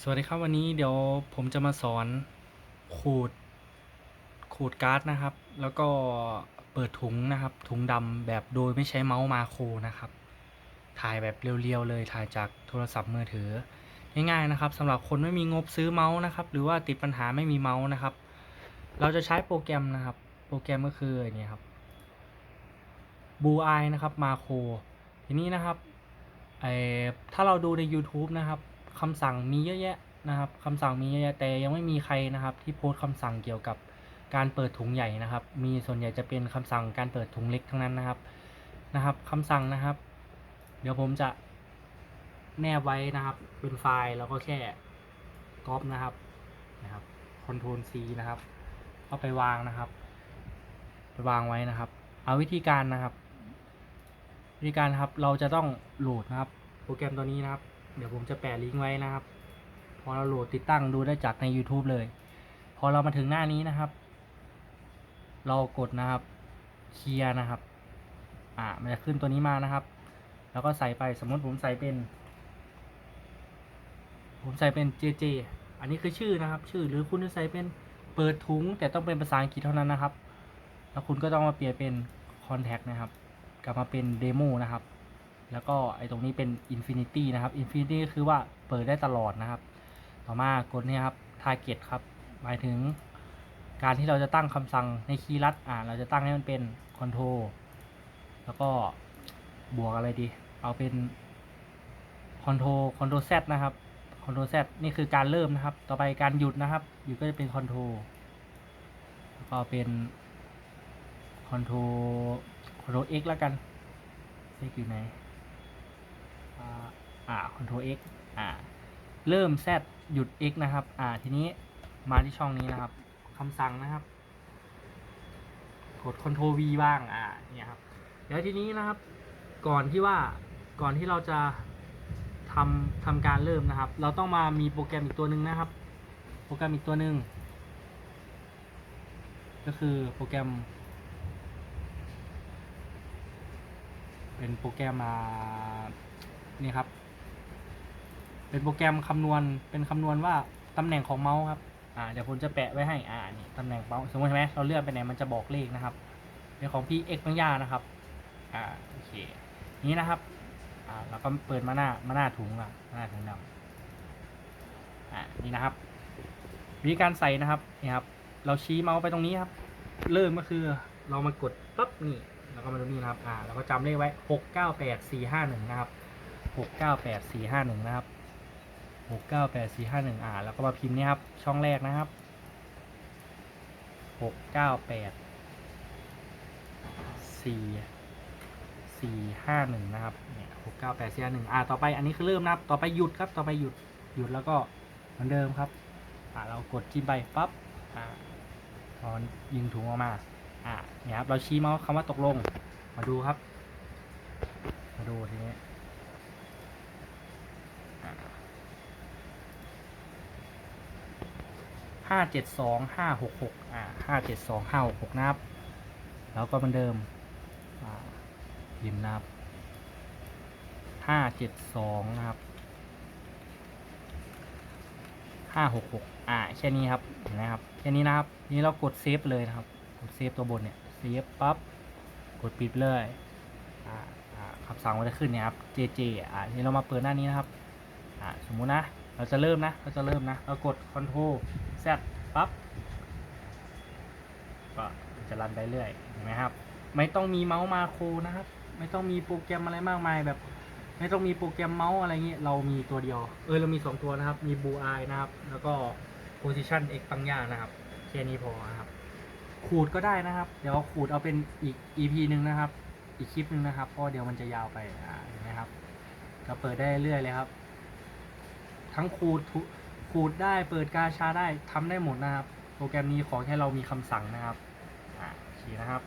สวัสดีครับวันนี้เดี๋ยวผมจะมาสอนขูดขูดการ์ดนะครับ แล้วก็เปิดถุงนะครับ ถุงดำแบบโดยไม่ใช้เมาส์มาโครนะครับ ถ่ายแบบเรียวๆเลยถ่ายจากโทรศัพท์มือถือง่ายๆนะครับสำหรับคนไม่มีงบซื้อเมาส์นะครับ หรือว่าติดปัญหาไม่มีเมาส์นะครับ เราจะใช้โปรแกรมนะครับ โปรแกรมก็คืออันนี้ครับบูไอนะครับมาโครทีนี้นะครับไอถ้าเราดูใน YouTube นะครับ คำสั่งมีเยอะแยะนะครับคำสั่งมีเยอะแยะแต่ยังไม่มีใครนะครับ ที่โพสต์คำสั่งเกี่ยวกับการเปิดถุงใหญ่นะครับ มีส่วนใหญ่จะเป็นคำสั่งการเปิดถุงเล็กทั้งนั้นนะครับนะครับคำสั่งนะครับ เดี๋ยวผมจะแนบไว้นะครับ เป็นไฟล์แล้วก็แค่ก๊อปนะครับนะครับคอนโทรล C นะครับเอาไปวางนะครับ ไปวางไว้นะครับ เอาวิธีการนะครับ วิธีการครับเราจะต้องโหลดนะครับ โปรแกรมตัวนี้นะครับ เดี๋ยวผมจะแปะลิงก์ไว้นะครับ พอเราโหลดติดตั้งดูได้จากใน YouTube เลย พอเรามาถึงหน้านี้นะครับ เรากดนะครับเคลียร์นะครับ อ่ามันจะขึ้นตัวนี้มานะครับ แล้วก็ใส่ไปสมมติผมใส่เป็น ผมใส่เป็น JJ อันนี้คือชื่อนะครับ ชื่อหรือคุณจะใส่เป็นเปิดถุง แต่ต้องเป็นภาษาอังกฤษเท่านั้นนะครับ แล้วคุณก็ต้องมาเปลี่ยนเป็น Contact นะครับ กลับมาเป็น Demo นะครับ แล้วก็ไอ้ตรงนี้เป็น Infinity นะครับ Infinity ก็คือว่าเปิดได้ตลอดนะครับ ต่อมากดนี่ครับ Target ครับ หมายถึงการที่เราจะตั้งคำสั่งในคีย์ลัดอ่าเราจะตั้งให้มันเป็น Control แล้วก็บวกอะไรดี เอาเป็น Control Control Z นะครับ Control Z นี่คือการเริ่มนะครับ ต่อไปการหยุดนะครับ หยุดก็จะเป็น Control แล้วก็เป็น Control Control X แล้วกัน X อยู่ไหน อ่าอ่า Control X อ่า เริ่ม Z หยุด X นะครับ อ่า ทีนี้มาที่ช่องนี้นะครับคำสั่งนะครับ กด Control V บ้าง อ่า เนี่ยครับแล้วทีนี้นะครับ ก่อนที่ว่า ก่อนที่เราจะทำทำการเริ่มนะครับ เราต้องมามีโปรแกรมอีกตัวหนึ่งนะครับ โปรแกรมอีกตัวหนึ่งก็คือโปรแกรม เป็นโปรแกรมมา นี่ครับ เป็นโปรแกรมคำนวณเป็นคำนวณว่าตำแหน่งของเมาส์ครับอ่าเดี๋ยวผมจะแปะไว้ให้อ่านี่ตำแหน่งเมาส์สมมติใช่ไหมเราเลื่อนไปไหนมันจะบอกเลขนะครับเป็นของพี่เอ็กซ์ปัญญานะครับอ่าโอเคนี้นะครับอ่าแล้วก็เปิดมาหน้ามาหน้าถุงอะมาหน้าถุงดำอ่านี่นะครับ วิธีการใส่นะครับนี่ครับ เราชี้เมาส์ไปตรงนี้ครับ เริ่มก็คือเรามากดปั๊บนี่แล้วก็มาดูนี่นะครับอ่าแล้วก็จำเลขไว้หกเก้าแปดสี่ห้าหนึ่งนะครับ หกเก้าแปดสี่ห้าหนึ่งนะครับหกเก้าแปดสี่ห้าหนึ่งอ่าแล้วก็มาพิมพ์นี่ครับ ช่องแรกนะครับหกเก้าแปดสี่สี่ห้าหนึ่งนะครับเนี่ยหกเก้าแปดสี่ห้าหนึ่งอ่าต่อไปอันนี้คือเริ่มนะครับ ต่อไปหยุดครับ ต่อไปหยุดหยุดแล้วก็เหมือนเดิมครับอ่าเรากดจิ้มไปปั๊บอ่าพอยิงถุงออกมาอ่าเนี่ยครับเราชี้เมาส์คำว่าตกลงมาดูครับ มาดูทีนี้ ห้าเจ็ดสองห้าหกหกอ่าห้าเจ็ดสองห้าหกหกนะครับ แล้วก็เหมือนเดิมอ่าพิมพ์นะครับห้าเจ็ดสองนะครับห้าหกหกอ่าแค่นี้ครับเห็นไหมครับแค่นี้นะครับนี่เรากดเซฟเลยนะครับกดเซฟตัวบนเนี่ยเซฟปั๊บกดปิดเลยอ่าอ่าคำสั่งมันจะขึ้นเนี่ยครับ JJ อ่านี่เรามาเปิดหน้านี้นะครับอ่าสมมุตินะเราจะเริ่มนะเราจะเริ่มนะเรากด Ctrl Z ปั๊บก็จะรันไปเรื่อยเห็นไหมครับ ไม่ต้องมีเมาส์มาโครนะครับ ไม่ต้องมีโปรแกรมอะไรมากมายแบบ ไม่ต้องมีโปรแกรมเมาส์อะไรเงี้ยเรามีตัวเดียว เออเรามี 2 ตัวนะครับ มี Blue Eye นะครับ แล้วก็ Position X ปังย่านะครับแค่นี้พอนะครับ ขูดก็ได้นะครับ เดี๋ยวขูดเอาเป็นอีก EP หนึ่งนะครับ อีกคลิปหนึ่งนะครับเพราะเดี๋ยวมันจะยาวไปอ่าเห็นไหมครับก็เปิดได้เรื่อยเลยครับ ทั้งขูดทุ ขูดได้เปิดกาชาได้ทำได้หมดนะครับ โปรแกรมนี้ขอแค่เรามีคำสั่งนะครับอ่าโอเคนะครับ